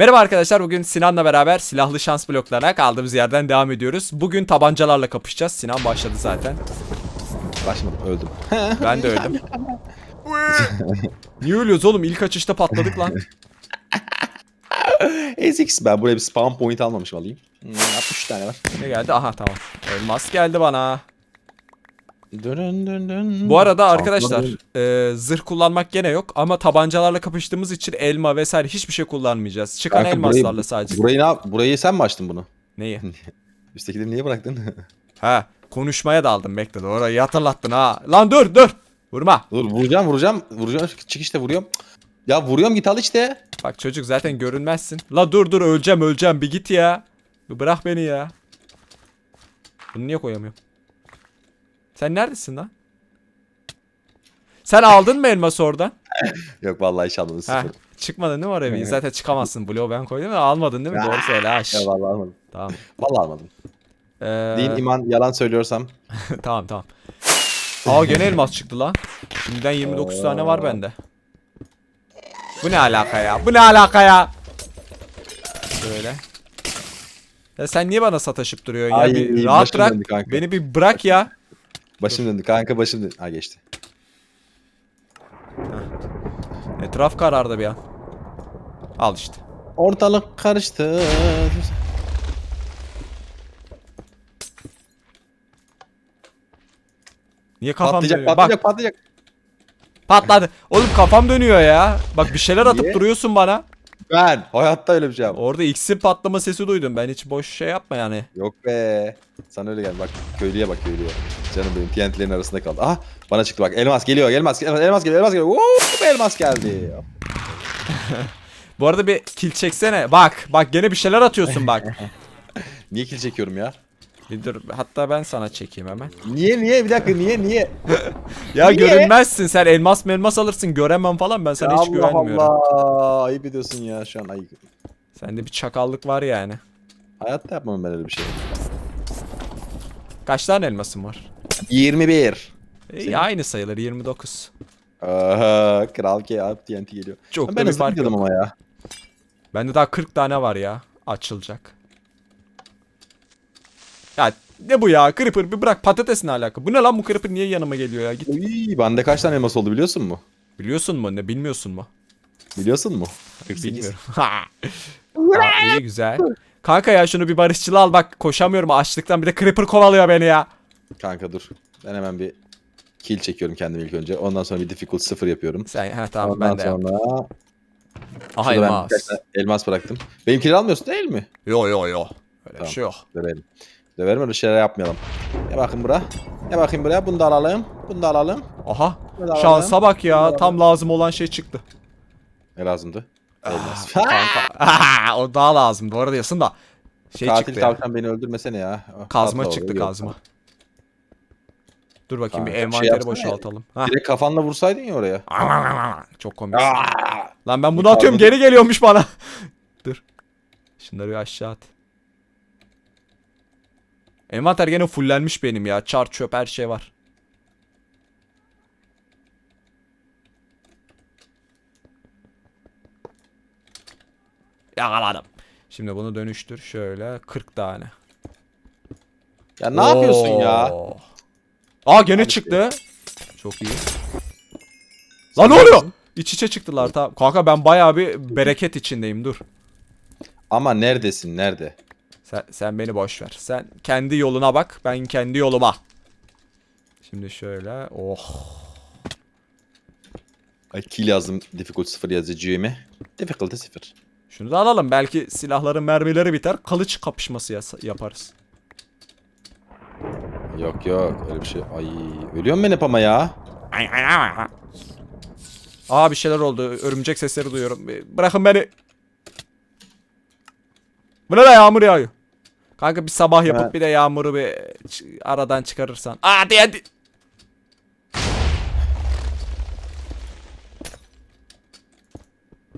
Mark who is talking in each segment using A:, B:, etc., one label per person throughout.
A: Merhaba arkadaşlar bugün Sinan'la beraber silahlı şans bloklarına kaldığımız yerden devam ediyoruz. Bugün tabancalarla kapışacağız. Sinan başladı zaten.
B: Başladım öldüm.
A: Ben de öldüm. Niye ölüyoruz oğlum? İlk açışta patladık lan.
B: Ezix ben buraya bir spawn point almamışım alayım. Hmm, 63 tane var.
A: Ne geldi? Aha tamam. Elmas geldi bana.
B: Dön dön dön.
A: Bu arada arkadaşlar e, zırh kullanmak gene yok ama tabancalarla kapıştığımız için elma vesaire hiçbir şey kullanmayacağız. Çıkan
B: Kanka,
A: elmaslarla
B: burayı-
A: sadece.
B: Burayı ne yap? Burayı sen mi açtın bunu?
A: Neyi?
B: Üsttekileri niye bıraktın?
A: Ha konuşmaya daldım bekle orayı hatırlattın ha. Lan dur dur. Vurma.
B: Dur vuracağım vuracağım. Vuracağım çıkışta vuruyorum. Ya vuruyorum git al işte.
A: Bak çocuk zaten görünmezsin. La dur dur öleceğim öleceğim bir git ya. Bir bırak beni ya. Bunu niye koyamıyorum? Sen neredesin lan? Sen aldın mı elması oradan?
B: Yok vallahi hiç almadım
A: Ha,
B: sıfır.
A: çıkmadın değil mi oraya? Zaten çıkamazsın. Bloğu ben koydum da almadın değil mi? Doğru söyle. Ha, şş.
B: Ya vallahi almadım.
A: Tamam.
B: Vallahi almadım.
A: Ee,
B: Din iman yalan söylüyorsam.
A: tamam tamam. Aa gene elmas çıktı lan. Şimdiden 29 tane var bende. Bu ne alaka ya? Bu ne alaka ya? Böyle. Ya sen niye bana sataşıp duruyorsun ya?
B: Ay,
A: bir rahat
B: başım
A: bırak.
B: döndü kanka.
A: Beni bir bırak ya.
B: Başım döndü kanka başım döndü. Ha geçti.
A: Etraf karardı bir an. Al işte.
B: Ortalık karıştı.
A: Niye kafam
B: Patlayacak
A: dönüyor?
B: patlayacak
A: Bak
B: patlayacak.
A: patladı. Oğlum kafam dönüyor ya. Bak bir şeyler atıp
B: Niye?
A: duruyorsun bana.
B: Ben hayatta öyle bir şey yapmam.
A: Orada X'in patlama sesi duydum. Ben hiç boş şey yapma yani.
B: Yok be. Sana öyle gel bak köylüye bak köylüye. Canım benim TNT'lerin arasında kaldı. Ah bana çıktı bak elmas geliyor elmas elmas, elmas geliyor elmas geliyor. Woo, elmas geldi.
A: Bu arada bir kill çeksene. Bak bak gene bir şeyler atıyorsun bak.
B: Niye kill çekiyorum ya?
A: Bir dur hatta ben sana çekeyim hemen.
B: Niye niye bir dakika niye niye?
A: Ya
B: Niye?
A: görünmezsin sen elmas melmas alırsın göremem falan ben sana hiç
B: Allah
A: güvenmiyorum.
B: Allah ayıp ediyorsun ya şu an ayıp.
A: Sende bir çakallık var yani.
B: Hayatta yapmam ben öyle bir şey.
A: Kaç tane elmasın var?
B: 21.
A: E,
B: Senin?
A: aynı sayılır 29.
B: Aha, kral ki abi TNT geliyor.
A: Çok
B: ben
A: da bir fark
B: ama ya.
A: Bende daha 40 tane var ya açılacak. Ya ne bu ya Creeper bir bırak patates ne alaka? Bu ne lan bu Creeper niye yanıma geliyor ya? Git.
B: Uy, bende kaç tane elmas oldu biliyorsun mu?
A: Biliyorsun mu ne bilmiyorsun mu?
B: Biliyorsun mu? 48.
A: Bilmiyorum. Ha, iyi güzel. Kanka ya şunu bir barışçılı al bak koşamıyorum açlıktan bir de Creeper kovalıyor beni ya.
B: Kanka dur. Ben hemen bir kill çekiyorum kendimi ilk önce. Ondan sonra bir difficult 0 yapıyorum.
A: Sen ha tamam
B: Ondan
A: ben de yap.
B: sonra
A: Aha
B: şurada ben
A: elmas.
B: elmas bıraktım. Benimkileri almıyorsun değil mi?
A: Yo yo yo. Öyle bir
B: Tamam.
A: şey yok.
B: Döverim. Döverim öyle şeyler yapmayalım. Ne bakayım buraya. Ne bakayım buraya. Bunu da alalım. Bunu da alalım.
A: Aha.
B: Bunu da
A: Şansa
B: alalım.
A: bak
B: Bunu
A: ya.
B: alalım.
A: Tam lazım olan şey çıktı.
B: Ne lazımdı? Elmas.
A: Kanka. o daha lazım. Doğru diyorsun da. Şey
B: Katil
A: çıktı ya.
B: tavşan beni öldürmesene ya. Oh,
A: Kazma
B: tatlı
A: çıktı
B: oluyor.
A: kazma. Dur bakayım bir
B: Kanka, bir şey
A: envanteri
B: yapsana.
A: boşaltalım. Ha.
B: Direkt kafanla vursaydın ya oraya.
A: Çok komik.
B: Aa!
A: Lan ben bunu atıyorum geri geliyormuş bana. Dur. Şunları aşağı at. Envanter gene fullenmiş benim ya. Çar çöp her şey var. Yakaladım. Şimdi bunu dönüştür şöyle 40 tane.
B: Ya ne yapıyorsun ya?
A: Oo. Aa gene çıktı. Çok iyi. Lan ne oluyor? İç içe çıktılar tamam. Kanka ben bayağı bir bereket içindeyim dur.
B: Ama neredesin? Nerede?
A: Sen, sen beni boş ver. Sen kendi yoluna bak. Ben kendi yoluma. Şimdi şöyle. Oh.
B: Ay kill yazdım. Difficult 0 yazacağımı. Difficulty 0.
A: Şunu da alalım. Belki silahların mermileri biter. Kılıç kapışması yaparız.
B: Yok yok öyle bir şey. Ay ölüyorum ben hep ama ya.
A: Aa bir şeyler oldu. Örümcek sesleri duyuyorum. Bırakın beni. Bu ne la yağmur yağıyor. Kanka bir sabah yapıp
B: Ha.
A: bir de yağmuru bir aradan çıkarırsan. Hadi hadi.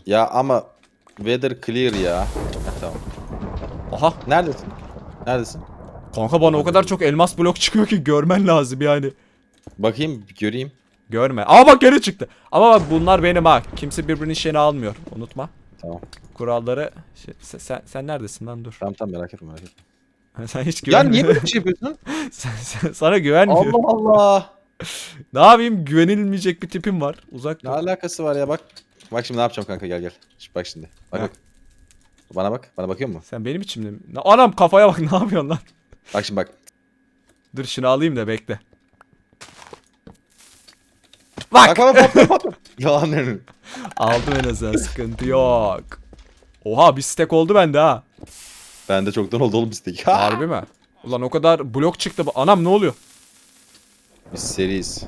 B: Ya ama weather clear ya. Tamam.
A: Aha.
B: Neredesin? Neredesin?
A: Kanka bana o kadar çok elmas blok çıkıyor ki görmen lazım yani.
B: Bakayım göreyim.
A: Görme. Aa bak geri çıktı. Ama bak bunlar benim ha. Kimse birbirinin şeyini almıyor. Unutma.
B: Tamam.
A: Kuralları şey, sen, sen, sen neredesin lan dur.
B: Tamam tamam merak etme merak etme.
A: sen hiç
B: Ya niye böyle bir şey yapıyorsun?
A: Sen- sen- sana güvenmiyorum.
B: Allah Allah.
A: Ne yapayım güvenilmeyecek bir tipim var. Uzak
B: Ne
A: dur.
B: alakası var ya bak. Bak şimdi ne yapacağım kanka gel gel. Şimdi bak şimdi. Bak
A: Ha.
B: bak. Bana bak. Bana bakıyor musun?
A: Sen benim içimde mi? Na- Anam kafaya bak ne yapıyorsun lan?
B: Bak şimdi bak.
A: Dur şunu alayım da bekle. Bak.
B: Bak bak bak bak. bak. Yalan ne?
A: Aldım en azından sıkıntı yok. Oha bir stack oldu bende ha.
B: Bende çoktan oldu oğlum istek. Ha!
A: Harbi mi? Ulan o kadar blok çıktı. bu- Anam ne oluyor?
B: Biz seriyiz.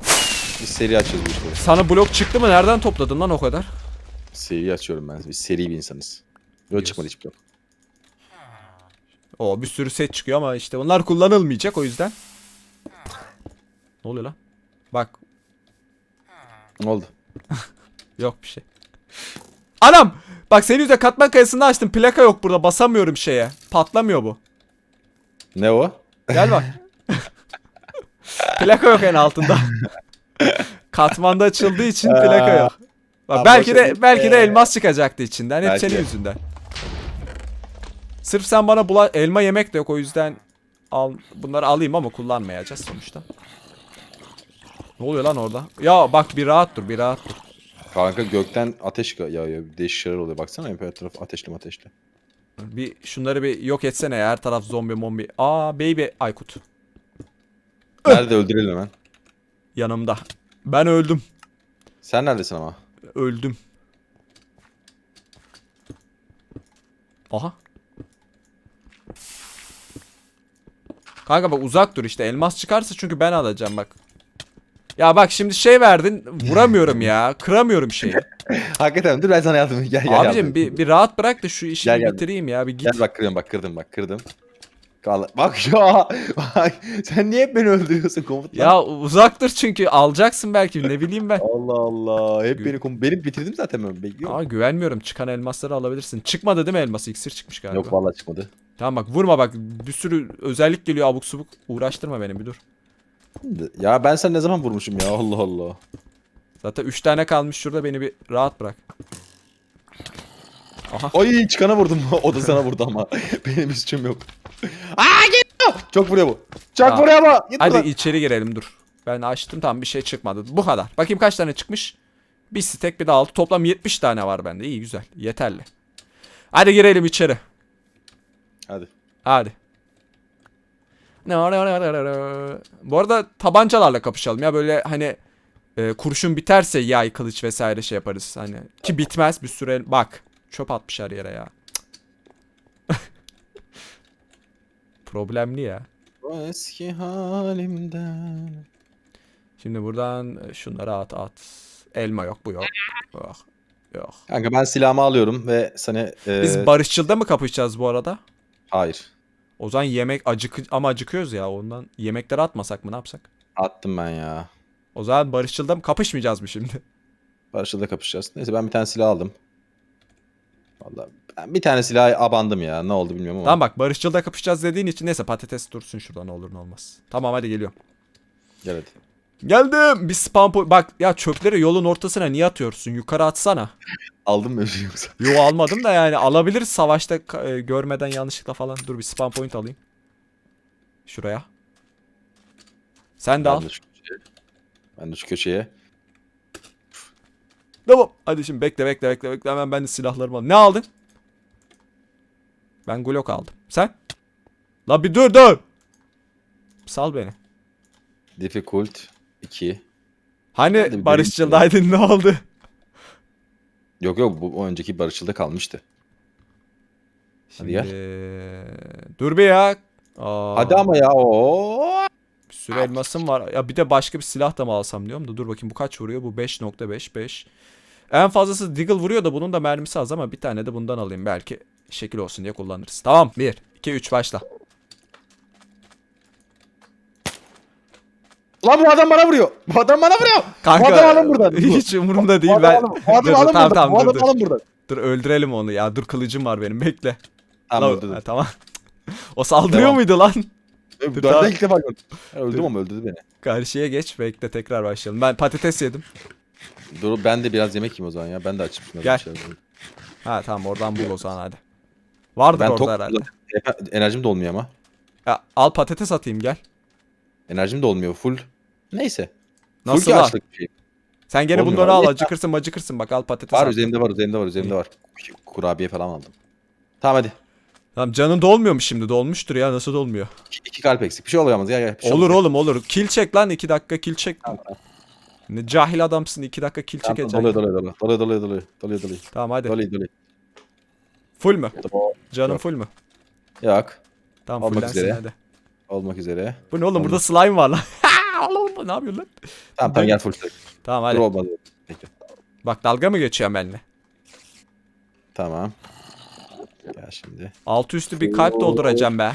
B: Biz seri açıyoruz bu işleri.
A: Sana blok çıktı mı? Nereden topladın lan o kadar?
B: Seri açıyorum ben. Biz seri bir insanız. Böyle
A: Yes.
B: çıkmadı hiçbir yok.
A: O bir sürü set çıkıyor ama işte bunlar kullanılmayacak o yüzden. Ne oluyor lan? Bak
B: Ne oldu?
A: yok bir şey. Anam! Bak senin yüzünden katman kayasını açtım. Plaka yok burada. Basamıyorum şeye. Patlamıyor bu.
B: Ne o?
A: Gel bak. Plaka yok en altında. Katmanda açıldığı için plaka yok. Bak belki de belki de
B: Ee,
A: elmas çıkacaktı içinden. Hep
B: belki
A: senin
B: de.
A: yüzünden. Sırf sen bana bula elma yemek de yok o yüzden al bunları alayım ama kullanmayacağız sonuçta. Ne oluyor lan orada? Ya bak bir rahat dur, bir rahat dur.
B: Kanka gökten ateş yağıyor. Değişik şeyler oluyor. Baksana her taraf ateşli ateşli.
A: Bir şunları bir yok etsene ya. Her taraf zombi mombi. Aa baby Aykut
B: Nerede öldürelim hemen.
A: yanımda. Ben öldüm.
B: Sen neredesin ama?
A: Öldüm. Aha. Kanka bak uzak dur işte. Elmas çıkarsa çünkü ben alacağım bak. Ya bak şimdi şey verdin. Vuramıyorum ya. Kıramıyorum şeyi.
B: Hakikaten dur ben sana yardım Gel gel yardım.
A: Abicim bir, bir rahat bırak da şu işi
B: Gel,
A: bitireyim ya. Bir git.
B: Gel bak kırdım bak kırdım bak kırdım. Kal bak ya. Bak sen niye hep beni öldürüyorsun komutan?
A: Ya uzak dur çünkü alacaksın belki ne bileyim ben.
B: Allah Allah. Hep
A: Gü-
B: beni kom benim bitirdim zaten ben bekliyorum.
A: Aa güvenmiyorum. Çıkan elmasları alabilirsin. Çıkmadı değil mi elması? İksir çıkmış galiba.
B: Yok vallahi çıkmadı.
A: Tamam bak vurma bak. Bir sürü özellik geliyor abuk subuk. Uğraştırma beni bir dur.
B: Ya ben sen ne zaman vurmuşum ya Allah Allah.
A: Zaten 3 tane kalmış şurada beni bir rahat bırak. Aha.
B: Ay çıkana vurdum. o da sana vurdu ama. Benim suçum yok. Aa geliyor. Çok vuruyor bu. Çok
A: Aa.
B: vuruyor bu. Git
A: Hadi
B: buradan.
A: içeri girelim dur. Ben açtım tamam bir şey çıkmadı. Bu kadar. Bakayım kaç tane çıkmış. Bir stack bir de altı. Toplam 70 tane var bende. İyi güzel. Yeterli. Hadi girelim içeri.
B: Hadi.
A: Hadi. Bu arada tabancalarla kapışalım ya böyle hani e, kurşun biterse yay kılıç vesaire şey yaparız hani ki bitmez bir süre bak çöp atmışlar yere ya. Problemli ya.
B: O eski halimden.
A: Şimdi buradan e, şunları at at. Elma yok bu yok. Yok. Yok.
B: Kanka ben silahımı alıyorum ve sana e,
A: Biz barışçılda mı kapışacağız bu arada?
B: hayır.
A: O zaman yemek acık ama acıkıyoruz ya ondan yemekleri atmasak mı ne yapsak?
B: Attım ben ya.
A: O zaman barışçılda mı kapışmayacağız mı şimdi?
B: Barış'la kapışacağız. Neyse ben bir tane silah aldım. Vallahi ben bir tane silah abandım ya. Ne oldu bilmiyorum ama.
A: Tamam bak barışçılda kapışacağız dediğin için neyse patates dursun şurada ne olur ne olmaz. Tamam hadi geliyorum.
B: Gel hadi.
A: Geldim. Bir spam point. Bak ya çöpleri yolun ortasına niye atıyorsun? Yukarı atsana.
B: Aldın mı öyle yoksa?
A: Yo almadım da yani alabiliriz savaşta e, görmeden yanlışlıkla falan. Dur bir spam point alayım. Şuraya. Sen de al.
B: Ben de şu köşeye. Ben de şu köşeye.
A: Tamam. Hadi şimdi bekle bekle bekle bekle. Hemen ben de silahlarımı alayım. Ne aldın? Ben Glock aldım. Sen? La bir dur dur. Sal beni.
B: Difficult 2.
A: Hani barışçıldaydın ne oldu?
B: Yok yok bu o önceki Barış'ılda kalmıştı. Hadi gel.
A: Şimdi- Dur bir ya. Aa,
B: Hadi ama ya. Oo.
A: Bir sürü elmasım var. Ya bir de başka bir silah da mı alsam diyorum da dur bakayım bu kaç vuruyor? Bu 5.55. En fazlası Deagle vuruyor da bunun da mermisi az ama bir tane de bundan alayım belki şekil olsun diye kullanırız. Tamam 1 2 3 başla.
B: Lan bu adam bana vuruyor. Bu adam bana vuruyor.
A: Kanka
B: Bu adam alın buradan.
A: hiç umurumda değil
B: Bu
A: ben.
B: adam alın, bu adam
A: Dur,
B: alın
A: tamam,
B: buradan.
A: tamam,
B: Bu
A: dur,
B: adam
A: dur.
B: alın buradan.
A: Dur öldürelim onu ya. Dur kılıcım var benim bekle.
B: Tamam
A: La-. Ha, tamam. o saldırıyor
B: Devam.
A: muydu lan?
B: Ben
A: tamam.
B: de ilk defa gördüm. Öldüm
A: Dur.
B: ama öldürdü beni.
A: Karşıya geç bekle tekrar başlayalım. Ben patates yedim.
B: Dur ben de biraz yemek yiyeyim o zaman ya. Ben de açım.
A: Gel. Ha tamam oradan bul o zaman hadi. Vardır
B: Ben
A: orada
B: tok
A: herhalde.
B: Enerjim de olmuyor ama.
A: Ya, al patates atayım gel.
B: Enerjim de olmuyor full. Neyse.
A: Nasıl
B: full ki
A: lan?
B: açlık bir şey.
A: Sen gene
B: Olmuyor
A: bunları
B: abi.
A: al acıkırsın acıkırsın bak al patates
B: Var
A: at.
B: üzerimde var üzerimde var üzerimde var. Kurabiye falan aldım. Tamam hadi.
A: Tamam canın dolmuyor mu şimdi? Dolmuştur ya nasıl dolmuyor?
B: İki, iki kalp eksik. Bir şey oluyor ama gel gel. Bir şey
A: olur
B: olmaz.
A: oğlum olur. Kill çek lan 2 dakika kill çek.
B: Tamam tamam.
A: Ne cahil adamsın 2 dakika kill
B: Tamam,
A: çekeceksin.
B: Doluyor doluyor doluyor. Doluyor doluyor doluyor. Doluyor doluyor.
A: Tamam hadi.
B: Doluyor doluyor.
A: Full mü?
B: Yok.
A: full mü?
B: Yok.
A: Tamam
B: Olmak
A: fullensin
B: üzere.
A: hadi.
B: Olmak üzere.
A: Bu ne oğlum burada
B: Olmak-
A: slime var lan. Ne yapıyorsun lan?
B: Tamam tamam gel full stack.
A: Tamam hadi.
B: olmadı. Peki.
A: Bak dalga mı geçiyorsun benimle?
B: Tamam. Gel şimdi.
A: Altı üstü bir kalp dolduracağım be.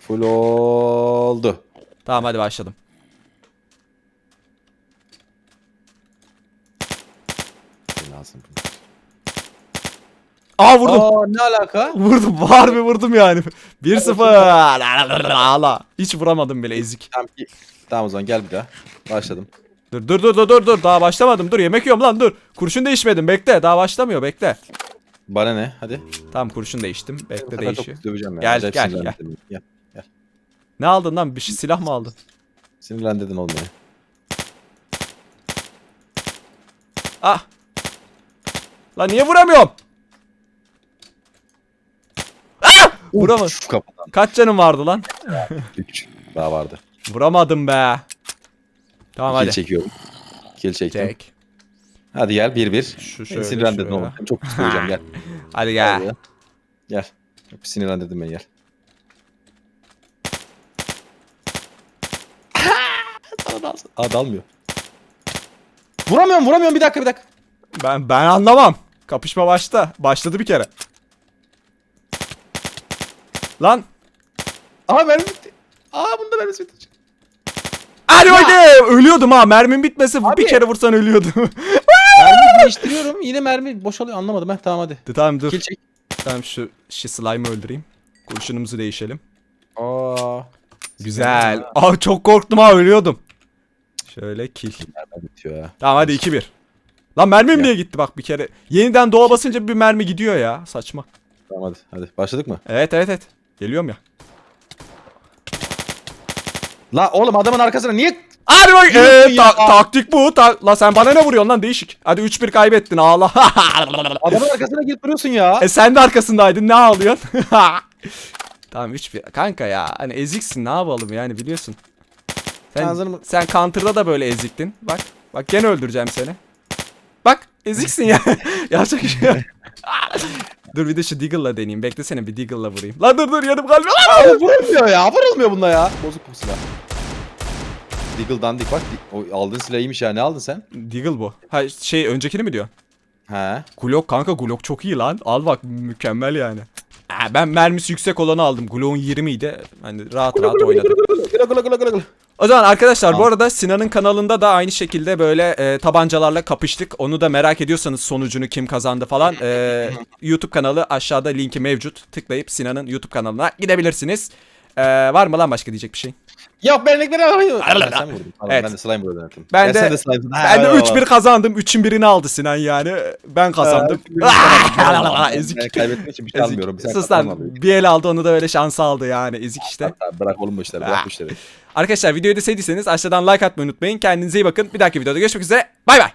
B: Full oldu.
A: Tamam hadi başladım.
B: Lazım?
A: Aa vurdum.
B: Aa ne alaka?
A: Vurdum. Harbi vurdum yani. 1-0. Ağla. Hiç vuramadım bile ezik.
B: Tamam, tamam o zaman gel bir daha. Başladım.
A: Dur dur dur dur dur dur. Daha başlamadım. Dur yemek yiyorum lan dur. Kurşun değişmedim. Bekle. Daha başlamıyor. Bekle.
B: Bana ne? Hadi.
A: Tamam kurşun değiştim. Bekle değişiyor.
B: döveceğim ya.
A: Gel,
B: Acayip
A: gel,
B: sinirlendirdim. Gel.
A: Ne aldın lan? Bir şey silah mı aldın?
B: Sinirlendirdin oğlum beni.
A: Ah. Lan niye vuramıyorum? Vuramadım.
B: Uf.
A: Kaç canım vardı lan?
B: 3. Daha vardı.
A: Vuramadım be. Tamam
B: Kill
A: hadi.
B: çekiyorum. Kill çektim.
A: Çek.
B: Hadi gel 1-1.
A: Şu
B: Beni
A: şöyle,
B: sinirlendirdin
A: şöyle.
B: oğlum. Çok pis döveceğim gel.
A: Hadi
B: Gel.
A: gel.
B: buraya. Gel. Çok sinirlendirdin beni gel. Sana. Aa dalmıyor. Vuramıyorum vuramıyorum bir dakika bir dakika.
A: Ben ben anlamam. Kapışma başta. Başladı bir kere. Lan.
B: Aa mermi bitti. Aa bunda mermi bitti.
A: Hadi bakayım. Ölüyordum ha. Mermin bitmesi
B: Abi.
A: bir kere vursan ölüyordum.
B: mermi değiştiriyorum yine mermi boşalıyor anlamadım. Heh, tamam hadi.
A: tamam dur.
B: Kill çek.
A: Tamam şu şu slime'ı öldüreyim. Kurşunumuzu değişelim.
B: Aa.
A: Güzel. Aa çok korktum ha ölüyordum. Şöyle kill.
B: Mermi bitiyor ya.
A: Tamam hadi 2-1. Lan mermim
B: Ya.
A: niye gitti bak bir kere. Yeniden doğa basınca bir mermi gidiyor ya. Saçma.
B: Tamam hadi hadi. Başladık mı?
A: Evet evet evet. Geliyorum ya.
B: La oğlum adamın arkasına niye
A: Hadi bak. Ee, ta- taktik bu. Ta- la sen bana ne vuruyorsun lan değişik. Hadi 3-1 kaybettin ağla.
B: adamın arkasına girip duruyorsun ya?
A: e sen de arkasındaydın ne ağlıyorsun? tamam 3-1. Kanka ya hani eziksin ne yapalım yani biliyorsun. Sen, sen counter'da da böyle eziktin. Bak. Bak gene öldüreceğim seni. Bak eziksin ya. Bir şey. Dur bir de şu Deagle'la deneyeyim. Beklesene bir Deagle'la vurayım. Lan dur dur yanım kalbim.
B: Aa, vurulmuyor ya vurulmuyor bunda ya. Bozuk bu silah. Deagle dandik bak. O aldığın silah iyiymiş ya. Ne aldın sen?
A: Deagle bu. Ha şey öncekini mi diyorsun?
B: He.
A: Glock kanka Glock çok iyi lan. Al bak mükemmel yani. Ha, ben mermisi yüksek olanı aldım. Glock'un 20 idi. Hani rahat rahat oynadım. O zaman arkadaşlar bu
B: Tamam.
A: arada Sinan'ın kanalında da aynı şekilde böyle e, tabancalarla kapıştık. Onu da merak ediyorsanız sonucunu kim kazandı falan. e, YouTube kanalı aşağıda linki mevcut. Tıklayıp Sinan'ın YouTube kanalına gidebilirsiniz. E, var mı lan başka diyecek bir şey?
B: Yok benlikleri alayım. Sen mi vurdun?
A: Evet.
B: Ben de slime vurdum. yönettim.
A: Ben
B: Ya
A: de-
B: sen de slime vurdun. Ha,
A: Ben de
B: eyvallah.
A: 3-1 kazandım. 3'ün birini aldı Sinan yani. Ben kazandım.
B: Ben
A: Ezik.
B: kaybetmek için bir şey
A: Ezik.
B: almıyorum. Bir sen
A: Sus lan. Bir el aldı onu da öyle şansı aldı yani. Ezik işte.
B: Hatta Bırak oğlum bu işleri. Bırak bu işleri.
A: Arkadaşlar videoyu da sevdiyseniz aşağıdan like atmayı unutmayın. Kendinize iyi bakın. Bir dahaki videoda görüşmek üzere. Bay bay.